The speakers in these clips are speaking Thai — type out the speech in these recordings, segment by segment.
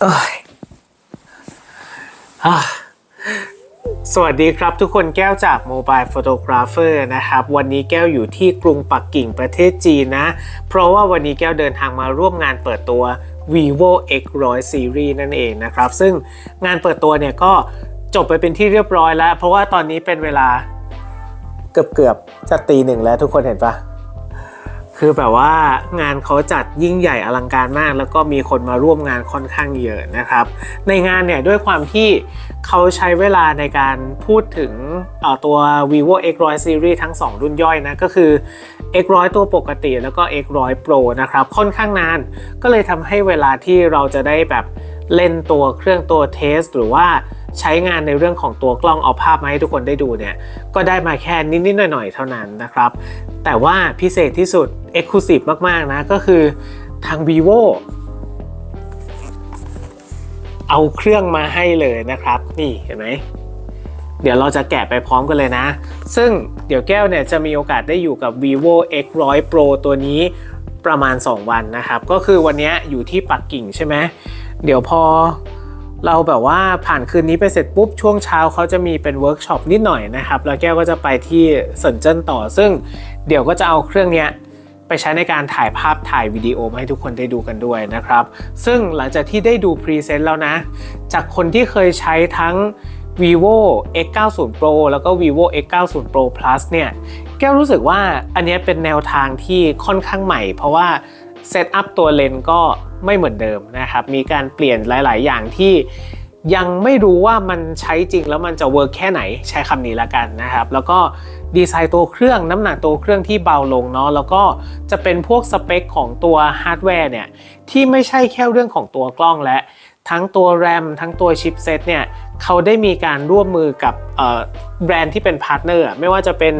เอ้ยอะสวัสดีครับทุกคนแก้วจาก Mobile Photographer นะครับ วันนี้แก้วอยู่ที่กรุงปักกิ่งประเทศจีนนะ เพราะว่าวันนี้แก้วเดินทางมาร่วมงานเปิดตัว vivo X100 Series นั่นเองนะครับ ซึ่งงานเปิดตัวเนี่ยก็จบไปเป็นที่เรียบร้อยแล้ว เพราะว่าตอนนี้เป็นเวลาเกือบๆจะตีหนึ่งแล้วทุกคนเห็นปะ คือแบบว่างานเขาจัดยิ่งใหญ่อลังการมาก แล้วก็มีคนมาร่วมงานค่อนข้างเยอะนะครับ ในงานเนี่ยด้วยความที่เขาใช้เวลาในการพูดถึงตัว vivo X100 Series ทั้ง 2 รุ่นย่อยนะ ก็คือ X100 ตัวปกติแล้วก็ X100 Pro นะครับ ค่อนข้างนาน ก็เลยทำให้เวลาที่เราจะได้แบบเล่นตัวเครื่องตัวเทส หรือว่า ใช้งานในเรื่องของตัวกล้องเอาภาพมาให้ทุกคนได้ดูเนี่ยก็ได้มาแค่นิดๆหน่อยๆเท่านั้นนะครับ แต่ว่าพิเศษที่สุด Exclusive มากๆนะก็คือทาง vivo เอาเครื่องมาให้เลยนะครับ นี่เห็นไหมเดี๋ยวเราจะแกะไปพร้อมกันเลยนะ ซึ่งเดี๋ยวแก้วเนี่ยจะมีโอกาสได้อยู่กับ vivo X100 Pro ตัวนี้ประมาณ 2 วันนะครับ ก็คือวันนี้อยู่ที่ปักกิ่งใช่ไหมเดี๋ยวพอ เราแบบว่าผ่านคืนนี้ไปเสร็จปุ๊บช่วงเช้าเขาจะมีเป็นเวิร์กช็อปนิดหน่อยนะครับ แล้วแก้วก็จะไปที่เซินเจิ้นต่อ ซึ่งเดี๋ยวก็จะเอาเครื่องเนี้ยไปใช้ในการถ่ายภาพถ่ายวิดีโอมาให้ทุกคนได้ดูกันด้วยนะครับ ซึ่งหลังจากที่ได้ดูพรีเซนต์แล้วนะ จากคนที่เคยใช้ทั้ง vivo x90 pro แล้วก็ vivo x90 pro plus เนี่ย แก้วรู้สึกว่าอันเนี้ยเป็นแนวทางที่ค่อนข้างใหม่ เพราะว่า เซตอัพตัวเลนส์ก็ไม่เหมือนเดิมนะครับ มีการเปลี่ยนหลาย ๆ อย่างที่ยังไม่รู้ว่ามันใช้จริงแล้วมันจะเวิร์กแค่ไหนใช้คำนี้ละกันนะครับ แล้วก็ดีไซน์ตัวเครื่องน้ำหนักตัวเครื่องที่เบาลงเนาะแล้วก็จะเป็นพวกสเปคของตัวฮาร์ดแวร์เนี่ยที่ไม่ใช่แค่เรื่องของตัวกล้องและ ทั้งตัว RAM ทั้งตัวชิปเซตเนี่ยเขาได้มีการร่วมมือกับแบรนด์ที่เป็นพาร์ทเนอร์ไม่ว่าจะเป็น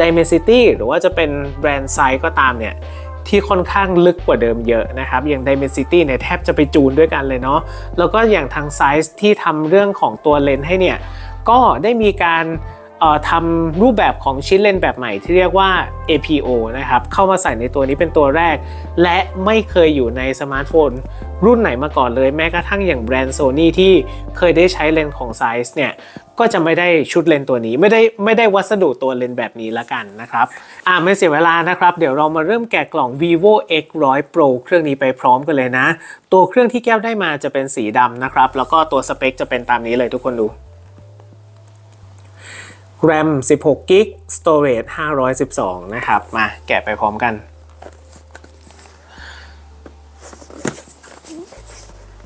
Dimensity หรือว่าจะเป็นแบรนด์ไซส์ก็ตามเนี่ย ที่ค่อนข้างลึกกว่าเดิมเยอะนะครับ อย่าง Dimensity เนี่ยแทบจะไปจูนด้วยกันเลยเนาะแล้วก็อย่างทางไซส์ที่ทำเรื่องของตัวเลนส์ให้เนี่ยก็ได้มีการ ทำรูปแบบของชิ้นเลนส์แบบใหม่ที่เรียกว่า APO นะครับ เข้ามาใส่ในตัวนี้เป็นตัวแรก และไม่เคยอยู่ในสมาร์ทโฟน รุ่นไหนมาก่อนเลย แม้กระทั่งอย่างแบรนด์ Sony ที่เคยได้ใช้เลนส์ของไซส์เนี่ยก็จะไม่ได้ชุดเลนส์ตัวนี้ไม่ได้ไม่ได้วัสดุตัวเลนส์แบบนี้ละกันนะครับอ่าไม่เสียเวลานะครับ เดี๋ยวเรามาเริ่มแกะกล่อง vivo x100 pro เครื่องนี้ไปพร้อมกันเลยนะ ตัวเครื่องที่แก้วได้มาจะเป็นสีดำนะครับ แล้วก็ตัวสเปคจะเป็นตามนี้เลยทุกคนดู RAM 16 g b storage 512 นะครับ มาแกะไปพร้อมกัน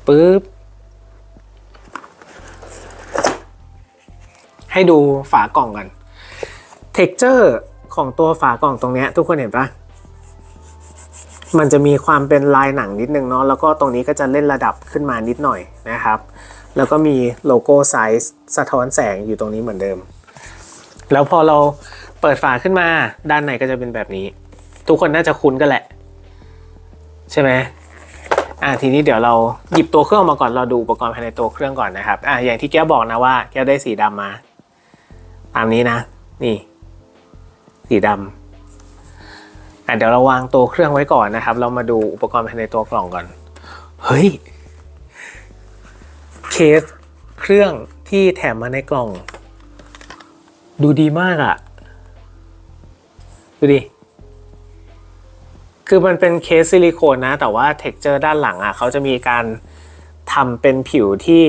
ปึ๊บ ให้ดูฝากล่องกัน texture ของตัวฝากล่องตรงเนี้ยทุกคนเห็นปะมันจะมีความเป็นลายหนังนิดนึงเนาะแล้วก็ตรงนี้ก็จะเล่นระดับขึ้นมานิดหน่อยนะครับ แล้วก็มีโลโก้ไซส์สะท้อนแสงอยู่ตรงนี้เหมือนเดิม แล้วพอเราเปิดฝาขึ้นมาด้านในก็จะเป็นแบบนี้ ทุกคนน่าจะคุ้นกันแหละ ใช่ไหมอ่าทีนี้เดี๋ยวเราหยิบตัวเครื่องมาก่อนเราดูอุปกรณ์ภายในตัวเครื่องก่อนนะครับอ่าอย่างที่แก้วบอกนะว่า แก้วได้สีดำมา ตามนี้นะ นี่ สีดำอะเดี๋ยวเราวางตัวเครื่องไว้ก่อนนะครับ เรามาดูอุปกรณ์ภายในตัวกล่องก่อน เฮ้ยเคสเครื่องที่แถมมาในกล่อง ดูดีมากอะ่ะ ดูดิ คือมันเป็นเคสซิลิโคนนะ แต่ว่าเท็กเจอร์ด้านหลังอะ่ะเขาจะมีการทำเป็นผิวที่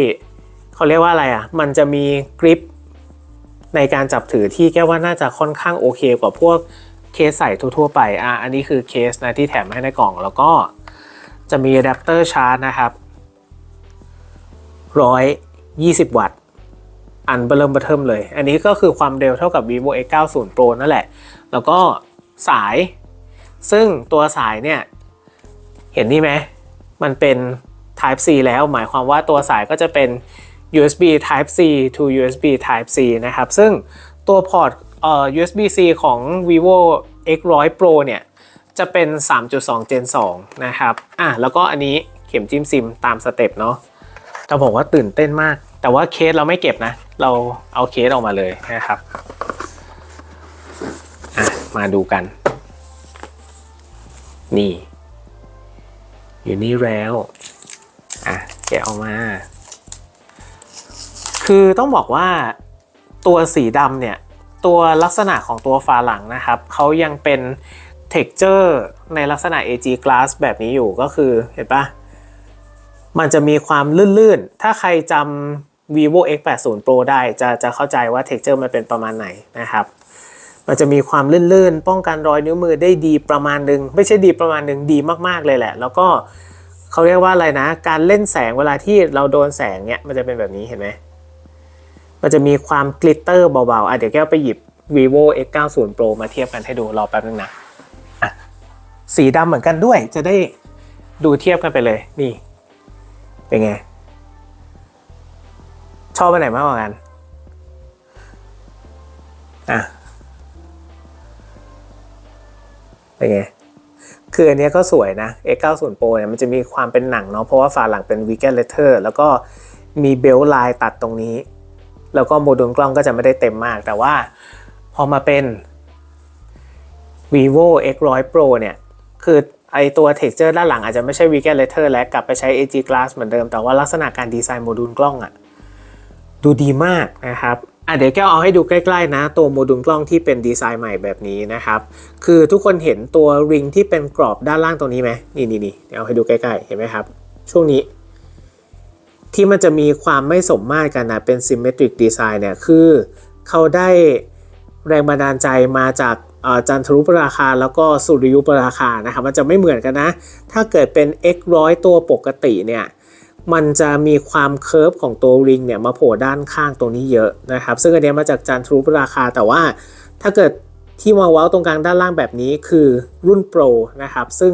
เขาเรียกว่าอะไรอะ่ะ มันจะมีกริปในการจับถือที่แก้ว่าน่าจะค่อนข้างโอเคกว่าพวกเคสใส่ทั่วๆไป อะ อันนี้คือเคสนะที่แถมให้ในกล่อง แล้วก็จะมีอะแดปเตอร์ชาร์จนะครับ 120 วัตต์ อันเบอร์เริ่มเบอร์เทิมเลย อันนี้ก็คือความเร็วเท่ากับ vivo x90 pro นั่นแหละ แล้วก็สาย ซึ่งตัวสายเนี่ย เห็นนี่ไหม มันเป็น type C แล้วหมายความว่าตัวสายก็จะเป็น USB type C to USB type C นะครับ ซึ่งตัวพอร์ตเอ่อ USB C ของ vivo x100 pro เนี่ย จะเป็น 3.2 Gen 2นะครับ อะ แล้วก็อันนี้เข็มจิ้มซิมตามสเต็ปเนาะจะบอกว่าตื่นเต้นมาก แต่ว่าเคสเราไม่เก็บนะ เราเอาเคสออกมาเลยนะครับมาดูกัน นี่ อยู่นี่แล้ว อะแกะออกมา คือต้องบอกว่าตัวสีดำเนี่ย ตัวลักษณะของตัวฝาหลังนะครับ เขายังเป็น texture ในลักษณะ AG glass แบบนี้อยู่ก็คือเห็นปะมันจะมีความลื่นๆ ถ้าใครจำ vivo x 8 0 pro ได้จะจะเข้าใจว่า texture มันเป็นประมาณไหนนะครับ มันจะมีความลื่นๆ ป้องกันรอยนิ้วมือได้ดีประมาณหนึ่งไม่ใช่ดีประมาณหนึ่งดีมากๆเลยแหละ แล้วก็เขาเรียกว่าอะไรนะ การเล่นแสงเวลาที่เราโดนแสงเนี่ยมันจะเป็นแบบนี้เห็นไหมมันจะมีความกลิตเตอร์เบาๆอะเดี๋ยวแก้วไปหยิบ vivo x 9 0 pro มาเทียบกันให้ดูรอแป๊บนึงนะสีดำเหมือนกันด้วยจะได้ดูเทียบกันไปเลยนี่เป็นไง ชอบไปไหนมากกว่ากัน อะ เป็นไง คืออันนี้ก็สวยนะ X 9 0 Pro เนี่ยมันจะมีความเป็นหนังเนาะ เพราะว่าฝาหลังเป็น vegan leather แล้วก็มีเบลต์ลายตัดตรงนี้ แล้วก็โมดูลกล้องก็จะไม่ได้เต็มมาก แต่ว่าพอมาเป็น vivo x 1 0 0 pro เนี่ย คือไอตัว texture ด้านหลังอาจจะไม่ใช่ vegan leather และกลับไปใช้ AG glass เหมือนเดิม แต่ว่าลักษณะการดีไซน์โมดูลกล้องอะ ดูดีมากนะครับอะเดี๋ยวแก้วเอาให้ดูใกล้ๆนะ ตัวโมดูลกล้องที่เป็นดีไซน์ใหม่แบบนี้นะครับ คือทุกคนเห็นตัวริงที่เป็นกรอบด้านล่างตรงนี้ไหมนี่นี่นี่เดี๋ยวเอาให้ดูใกล้ๆ เห็นไหมครับ ช่วงนี้ ที่มันจะมีความไม่สมมาตรกันนะเป็น symmetric design เนี่ยคือเขาได้แรงบันดาลใจมาจากจันทรุปราคาแล้วก็สุริยุปราคานะครับมันจะไม่เหมือนกันนะ ถ้าเกิดเป็น x ร้อยตัวปกติเนี่ย มันจะมีความเคิร์ฟของตัวริงเนี่ยมาโผล่ด้านข้างตรงนี้เยอะนะครับ ซึ่งอันนี้มาจากจันทรุปราคาแต่ว่าถ้าเกิดที่มาว้าตรงกลางด้านล่างแบบนี้คือรุ่นโปรนะครับ ซึ่ง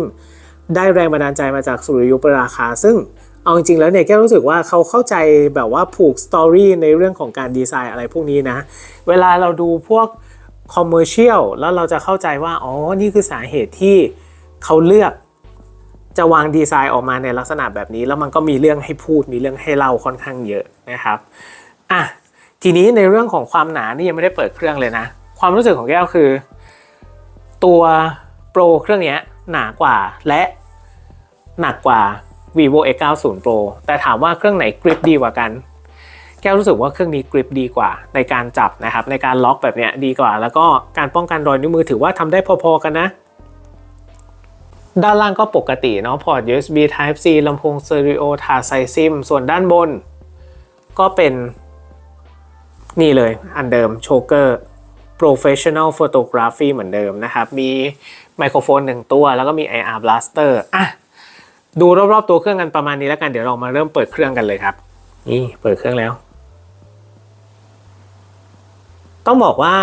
ได้แรงบันดาลใจมาจากสุริยุปราคา ซึ่งเอาจริงๆแล้วเนี่ยแก้รู้สึกว่าเขาเข้าใจแบบว่าผูกสตอรี่ในเรื่องของการดีไซน์อะไรพวกนี้นะ เวลาเราดูพวกคอมเมอร์เชียลแล้วเราจะเข้าใจว่า อ๋อ นี่คือสาเหตุที่เขาเลือก จะวางดีไซน์ออกมาในลักษณะแบบนี้ แล้วมันก็มีเรื่องให้พูดมีเรื่องให้เล่าค่อนข้างเยอะนะครับอะทีนี้ในเรื่องของความหนานี่ยังไม่ได้เปิดเครื่องเลยนะ ความรู้สึกของแก้วคือ ตัวโปรเครื่องนี้หนากว่าและหนักกว่า vivo x 9 0 pro แต่ถามว่าเครื่องไหนกริปดีกว่ากัน แก้วรู้สึกว่าเครื่องนี้กริปดีกว่าในการจับนะครับในการล็อกแบบเนี้ยดีกว่า แล้วก็การป้องกันรอยนิ้วมือถือว่าทำได้พอๆกันนะ ด้านล่างก็ปกติเนาะพอร์ต USB Type C ลำโพงสเตอริโอถาดใส่ซิม ส่วนด้านบน ก็เป็น นี่เลยอันเดิมโชเกอร์ Professional Photography เหมือนเดิมนะครับ มีไมโครโฟนหนึ่งตัว แล้วก็มี IR Blaster อะ ดูรอบๆตัวเครื่องกันประมาณนี้แล้วกัน เดี๋ยวเรามาเริ่มเปิดเครื่องกันเลยครับ นี่เปิดเครื่องแล้ว ต้องบอกว่า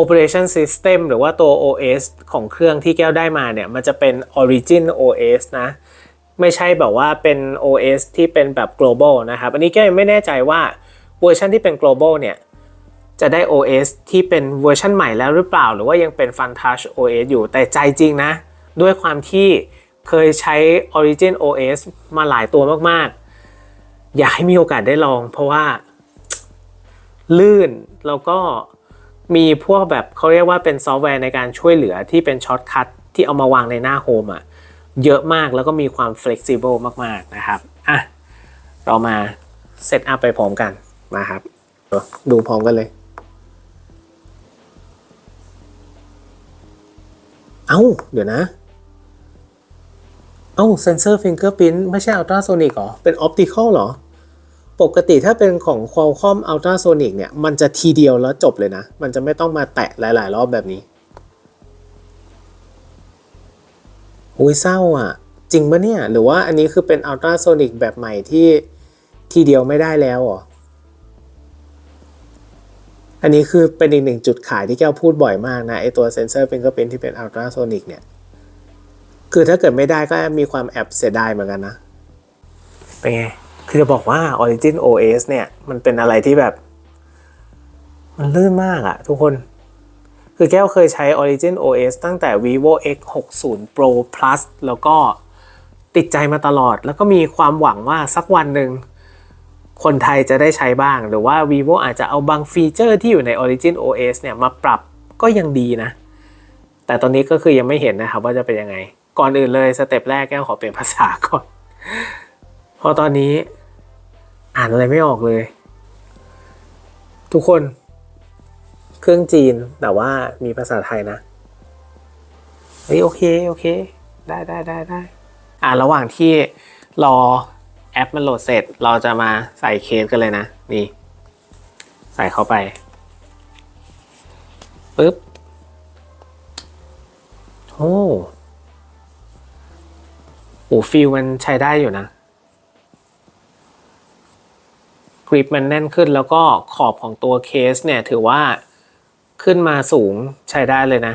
Operation System หรือว่าตัว OS ของเครื่องที่แก้วได้มาเนี่ย มันจะเป็น Origin OS นะ ไม่ใช่แบบว่าเป็น OS ที่เป็นแบบ global นะครับ อันนี้แก้วยังไม่แน่ใจว่าเวอร์ชันที่เป็น global เนี่ย จะได้ OS ที่เป็นเวอร์ชันใหม่แล้วหรือเปล่า หรือว่ายังเป็น Fun Touch OS อยู่แต่ใจจริงนะ ด้วยความที่เคยใช้ Origin OS มาหลายตัวมากๆ อยากให้มีโอกาสได้ลอง เพราะว่าลื่นแล้วก็ มีพวกแบบเขาเรียกว่าเป็นซอฟต์แวร์ในการช่วยเหลือที่เป็นช็อตคัทที่เอามาวางในหน้าโฮมอะเยอะมากแล้วก็มีความ flexible มากๆนะครับอะเรามาเซตอัพไปพร้อมกันนะครับ ดูพร้อมกันเลย เอ้า เดี๋ยวนะ เอ้าเซนเซอร์ฟิงเกอร์พิ n ไม่ใช่อัลตราโซนิกหรอ เป็นออปติคอลหรอ ปกติถ้าเป็นของ Qualcomm Ultrasonic เนี่ย มันจะทีเดียวแล้วจบเลยนะ มันจะไม่ต้องมาแตะหลาย ๆ รอบแบบนี้อุ้ยเศร้าอะ จริงปะเนี่ย หรือว่าอันนี้คือเป็น Ultrasonic แบบใหม่ที่ทีเดียวไม่ได้แล้วเหรออันนี้คือเป็นอีกหนึ่งจุดขายที่แก้วพูดบ่อยมากนะไอตัวเซนเซอร์เป็นก็เป็นที่เป็นอัลตราโซนิกเนี่ย คือถ้าเกิดไม่ได้ก็มีความแอบเสียดายเหมือนกันนะ เป็นไง คือจะบอกว่า Origin OS เนี่ย มันเป็นอะไรที่แบบ มันลื่นมากอะทุกคน คือแก้วเคยใช้ Origin OS ตั้งแต่ vivo x 6 0 pro plus แล้วก็ติดใจมาตลอด แล้วก็มีความหวังว่าสักวันหนึ่งคนไทยจะได้ใช้บ้าง หรือว่า vivo อาจจะเอาบางฟีเจอร์ที่อยู่ใน Origin OS เนี่ย มาปรับก็ยังดีนะ แต่ตอนนี้ก็คือยังไม่เห็นนะครับว่าจะเป็นยังไง ก่อนอื่นเลยสเต็ปแรกแก้วขอเปลี่ยนภาษาก่อน พอตอนนี้อ่านอะไรไม่ออกเลย ทุกคน เครื่องจีนแต่ว่ามีภาษาไทยนะเฮ้ยโอเค โอเค ได้ได้ได้ได้อ่าระหว่างที่รอแอปมันโหลดเสร็จ เราจะมาใส่เคสกันเลยนะ นี่ ใส่เข้าไปปึ๊บโอ้โหฟิลมันใช้ได้อยู่นะ ก ริปมันแน่นขึ้นแล้วก็ขอบของตัวเคสเนี่ยถือว่าขึ้นมาสูงใช้ได้เลยนะ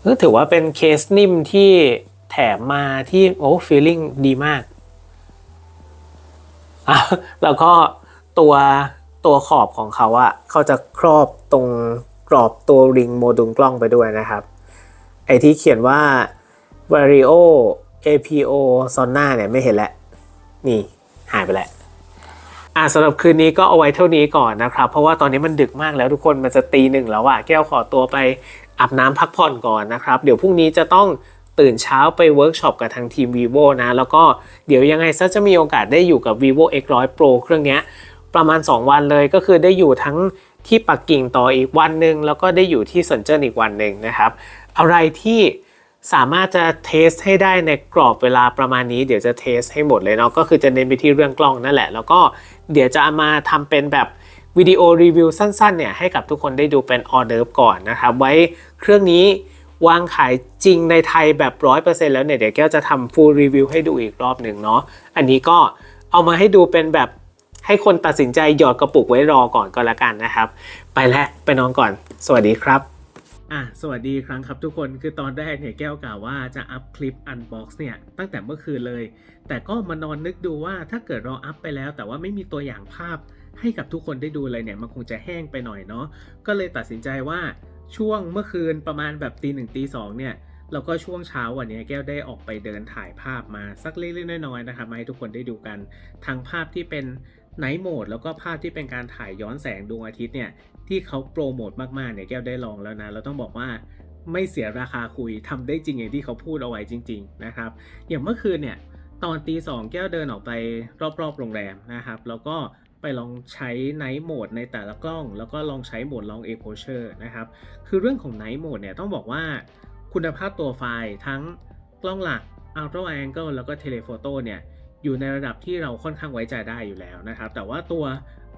เออถือว่าเป็นเคสนิ่มที่แถมมาที่โอ้ฟีลลิ่งดีมากอะแล้วก็ตัวตัวขอบของเขาอะเขาจะครอบตรงกรอบตัวริงโมดูลกล้องไปด้วยนะครับ ไอที่เขียนว่า Vario APO Sonna เนี่ยไม่เห็นแล้ว นี่ หายไปแล้ว อ่าสำหรับคืนนี้ก็เอาไว้เท่านี้ก่อนนะครับ เพราะว่าตอนนี้มันดึกมากแล้วทุกคนมันจะตีหนึ่งแล้วอะแก้วขอตัวไปอาบน้ำพักผ่อนก่อนนะครับ เดี๋ยวพรุ่งนี้จะต้องตื่นเช้าไปเวิร์กช็อปกับทางทีม vivo นะ แล้วก็เดี๋ยวยังไงซะจะมีโอกาสได้อยู่กับ vivo x 1 0 0 pro เครื่องนี้ประมาณ 2 วันเลยก็คือได้อยู่ทั้งที่ปักกิ่งต่ออีกวันหนึ่งแล้วก็ได้อยู่ที่เซินเจิ้นอีกวันหนึ่งนะครับ อะไรที่สามารถจะเทสให้ได้ในกรอบเวลาประมาณนี้ เดี๋ยวจะเทสให้หมดเลยเนาะก็คือจะเน้นไปที่เรื่องกล้องนั่นแหละ แล้วก็ เดี๋ยวจะเอามาทำเป็นแบบวิดีโอรีวิวสั้นๆเนี่ยให้กับทุกคนได้ดูเป็นออเดิร์ฟก่อนนะครับไว้เครื่องนี้วางขายจริงในไทยแบบ 100%แล้วเนี่ยเดี๋ยวแก้วจะทำฟูลรีวิวให้ดูอีกรอบหนึ่งเนาะอันนี้ก็เอามาให้ดูเป็นแบบให้คนตัดสินใจหยอดกระปุกไว้รอก่อนก็แล้วกันนะครับ ไปแล้วไปนอนก่อน สวัสดีครับ อะสวัสดีครั้งครับทุกคนคือตอนแรกเนี่ยแก้วกล่าวว่าจะอัพคลิป Unbox เนี่ยตั้งแต่เมื่อคืนเลย แต่ก็มานอนนึกดูว่าถ้าเกิดเราอัพไปแล้ว แต่ว่าไม่มีตัวอย่างภาพให้กับทุกคนได้ดูเลยเนี่ยมันคงจะแห้งไปหน่อยเนาะก็เลยตัดสินใจว่าช่วงเมื่อคืนประมาณแบบตีหนึ่งตีสองเนี่ยแล้วก็ช่วงเช้าวันนี้แก้วได้ออกไปเดินถ่ายภาพมาสักเล็กๆน้อยๆนะครับมาให้ทุกคนได้ดูกันทั้งภาพที่เป็น ไนท์โหมดแล้วก็ภาพที่เป็นการถ่ายย้อนแสงดวงอาทิตย์เนี่ยที่เขาโปรโมทมากๆเนี่ยแก้วได้ลองแล้วนะเราต้องบอกว่าไม่เสียราคาคุยทำได้จริงอย่างที่เขาพูดเอาไว้จริง ๆนะครับ อย่างเมื่อคืนเนี่ยตอนตีสองแก้วเดินออกไปรอบๆโรงแรมนะครับ แล้วก็ไปลองใช้ไนท์โหมดในแต่ละกล้อง แล้วก็ลองใช้โหมดลอง exposure นะครับ คือเรื่องของไนท์โหมดเนี่ยต้องบอกว่าคุณภาพตัวไฟล์ทั้งกล้องหลัก ultra wide angle แล้วก็ telephoto เนี่ย อยู่ในระดับที่เราค่อนข้างไว้ใจได้อยู่แล้วนะครับ แต่ว่าตัว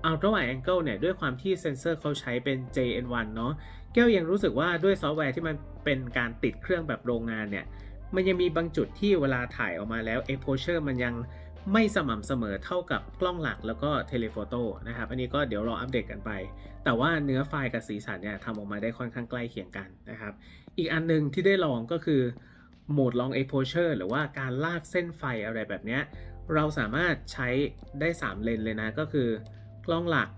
Ultra Wide Angle เนี่ยด้วยความที่เซนเซอร์เขาใช้เป็น JN1 เนาะแก้วยังรู้สึกว่าด้วยซอฟต์แวร์ที่มันเป็นการติดเครื่องแบบโรงงานเนี่ยมันยังมีบางจุดที่เวลาถ่ายออกมาแล้ว exposure มันยังไม่สม่ำเสมอเท่ากับกล้องหลักแล้วก็เทเลโฟโต้นะครับ อันนี้ก็เดี๋ยวรออัปเดตกันไป แต่ว่าเนื้อไฟล์กับสีสันเนี่ยทำออกมาได้ค่อนข้างใกล้เคียงกันนะครับ อีกอันหนึงที่ได้ลองก็คือ โหมดลอง exposure หรือว่าการลากเส้นไฟอะไรแบบนี้ เราสามารถใช้ได้ 3 เลนเลยนะ ก็คือกล้องหลัก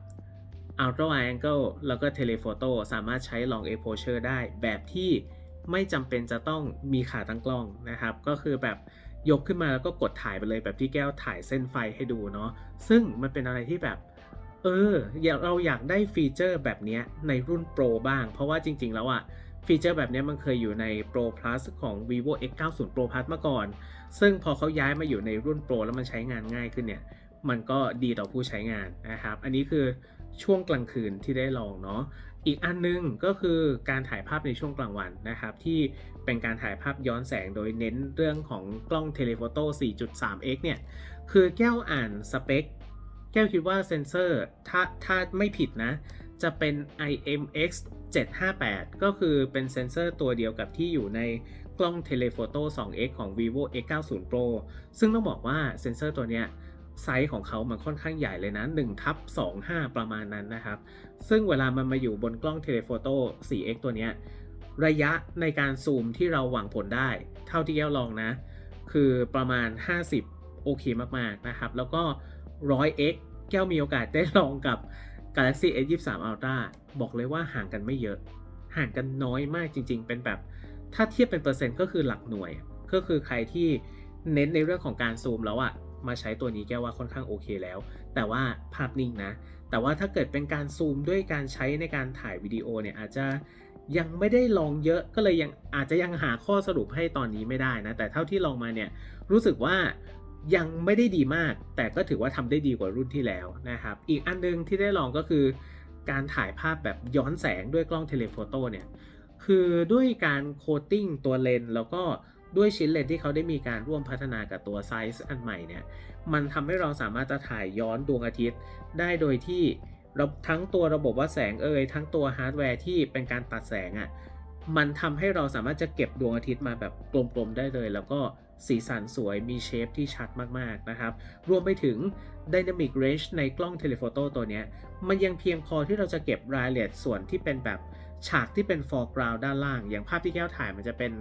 ultra wide angle แล้วก็ telephoto สามารถใช้ long exposure ได้แบบที่ไม่จำเป็นจะต้องมีขาตั้งกล้องนะครับ ก็คือแบบยกขึ้นมาแล้วก็กดถ่ายไปเลยแบบที่แก้วถ่ายเส้นไฟให้ดูเนาะซึ่งมันเป็นอะไรที่แบบเอออยากเราอยากได้ฟีเจอร์แบบนี้ในรุ่น Pro บ้าง เพราะว่าจริง ๆ แล้วอะ ฟีเจอร์แบบนี้มันเคยอยู่ใน Pro Plus ของ vivo x90 Pro Plus มาก่อน ซึ่งพอเขาย้ายมาอยู่ในรุ่น Pro แล้วมันใช้งานง่ายขึ้นเนี่ย มันก็ดีต่อผู้ใช้งานนะครับ อันนี้คือช่วงกลางคืนที่ได้ลองเนาะ อีกอันนึงก็คือการถ่ายภาพในช่วงกลางวันนะครับ ที่เป็นการถ่ายภาพย้อนแสงโดยเน้นเรื่องของกล้องเทเลโฟโต้ 4.3x เนี่ย คือแก้วอ่านสเปค แก้วคิดว่าเซนเซอร์ถ้าถ้าไม่ผิดนะ จะเป็น IMX 758 ก็คือเป็นเซนเซอร์ตัวเดียวกับที่อยู่ในกล้องเทเลโฟโต้ 2x ของ vivo x90 pro ซึ่งต้องบอกว่าเซนเซอร์ตัวเนี้ยไซส์ของเขามันค่อนข้างใหญ่เลยนะ1ทับ25 ประมาณนั้นนะครับ ซึ่งเวลามันมาอยู่บนกล้องเทเลโฟโต้ 4x ตัวเนี้ยระยะในการซูมที่เราหวังผลได้ เท่าที่แก้วลองนะ คือประมาณ 50 โอเคมาก ๆ นะครับ แล้วก็ 100x แก้วมีโอกาสได้ลองกับ Galaxy S23 Ultra บอกเลยว่าห่างกันไม่เยอะ ห่างกันน้อยมากจริง ๆ เป็นแบบ ถ้าเทียบเป็นเปอร์เซ็นต์ก็คือหลักหน่วย ก็คือใครที่เน้นในเรื่องของการซูมแล้วอะมาใช้ตัวนี้แก้วว่าค่อนข้างโอเคแล้ว แต่ว่าภาพนิ่งนะ แต่ว่าถ้าเกิดเป็นการซูมด้วยการใช้ในการถ่ายวิดีโอเนี่ยอาจจะยังไม่ได้ลองเยอะก็เลยยังอาจจะยังหาข้อสรุปให้ตอนนี้ไม่ได้นะ แต่เท่าที่ลองมาเนี่ยรู้สึกว่า ยังไม่ได้ดีมาก แต่ก็ถือว่าทำได้ดีกว่ารุ่นที่แล้วนะครับ อีกอันนึงที่ได้ลองก็คือ การถ่ายภาพแบบย้อนแสงด้วยกล้องเทเลโฟโต้เนี่ยคือด้วยการโคตติ้งตัวเลนส์แล้วก็ด้วยชิ้นเลนส์ที่เขาได้มีการร่วมพัฒนากับตัวไซส์อันใหม่เนี่ย มันทำให้เราสามารถจะถ่ายย้อนดวงอาทิตย์ ได้โดยที่เราทั้งตัวระบบวัดแสงเอ่ยทั้งตัวฮาร์ดแวร์ที่เป็นการตัดแสงอะ่ะ มันทำให้เราสามารถจะเก็บดวงอาทิตย์มาแบบกลมๆได้เลย แล้วก็สีสันสวยมีเชฟที่ชัดมากๆนะครับ รวมไปถึง Dynamic Range ในกล้องเทเลโฟโต้ตัวนี้ มันยังเพียงพอที่เราจะเก็บรายละเอียดส่วนที่เป็นแบบฉากที่เป็น foreground ด้านล่าง อย่างภาพที่แก้วถ่ายมันจะเป็น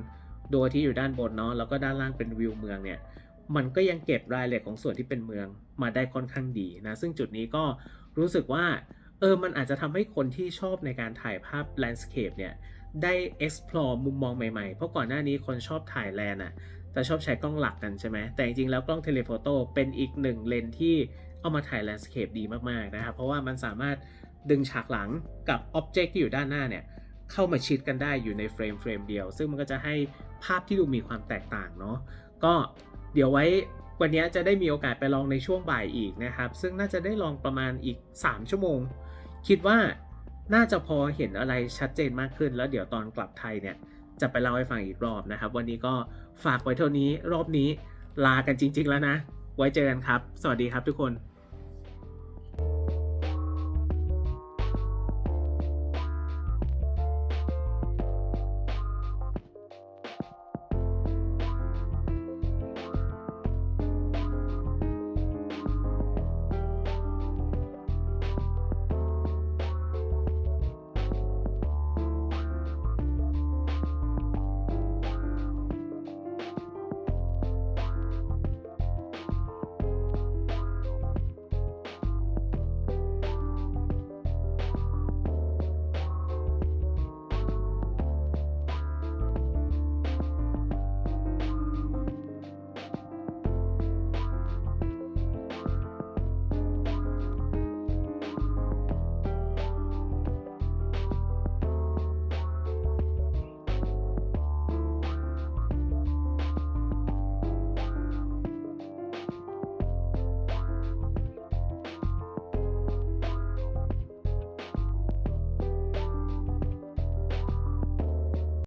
ดวงอาทิตย์อยู่ด้านบนเนาะแล้วก็ด้านล่างเป็นวิวเมืองเนี่ยมันก็ยังเก็บรายละเอียดของส่วนที่เป็นเมืองมาได้ค่อนข้างดีนะซึ่งจุดนี้ก็รู้สึกว่าเออมันอาจจะทำให้คนที่ชอบในการถ่ายภาพ landscape เนี่ย ได้ explore มุมมองใหม่ๆ เพราะก่อนหน้านี้คนชอบถ่ายแลนด์อะจะชอบใช้กล้องหลักกันใช่ไหม แต่จริงๆ แล้วกล้องเทเลโฟโต้เป็นอีกหนึ่งเลนที่เอามาถ่าย landscape ดีมากๆนะครับ เพราะว่ามันสามารถดึงฉากหลังกับ object ที่อยู่ด้านหน้าเนี่ยเข้ามาชิดกันได้อยู่ในเฟรมเฟรมเดียว ซึ่งมันก็จะให้ภาพที่ดูมีความแตกต่างเนาะ ก็เดี๋ยวไว้วันนี้จะได้มีโอกาสไปลองในช่วงบ่ายอีกนะครับ ซึ่งน่าจะได้ลองประมาณอีก 3 ชั่วโมง คิดว่า น่าจะพอเห็นอะไรชัดเจนมากขึ้น แล้วเดี๋ยวตอนกลับไทยเนี่ยจะไปเล่าให้ฟังอีกรอบนะครับ วันนี้ก็ฝากไว้เท่านี้รอบนี้ลากันจริง ๆ แล้วนะ ไว้เจอกันครับ สวัสดีครับทุกคน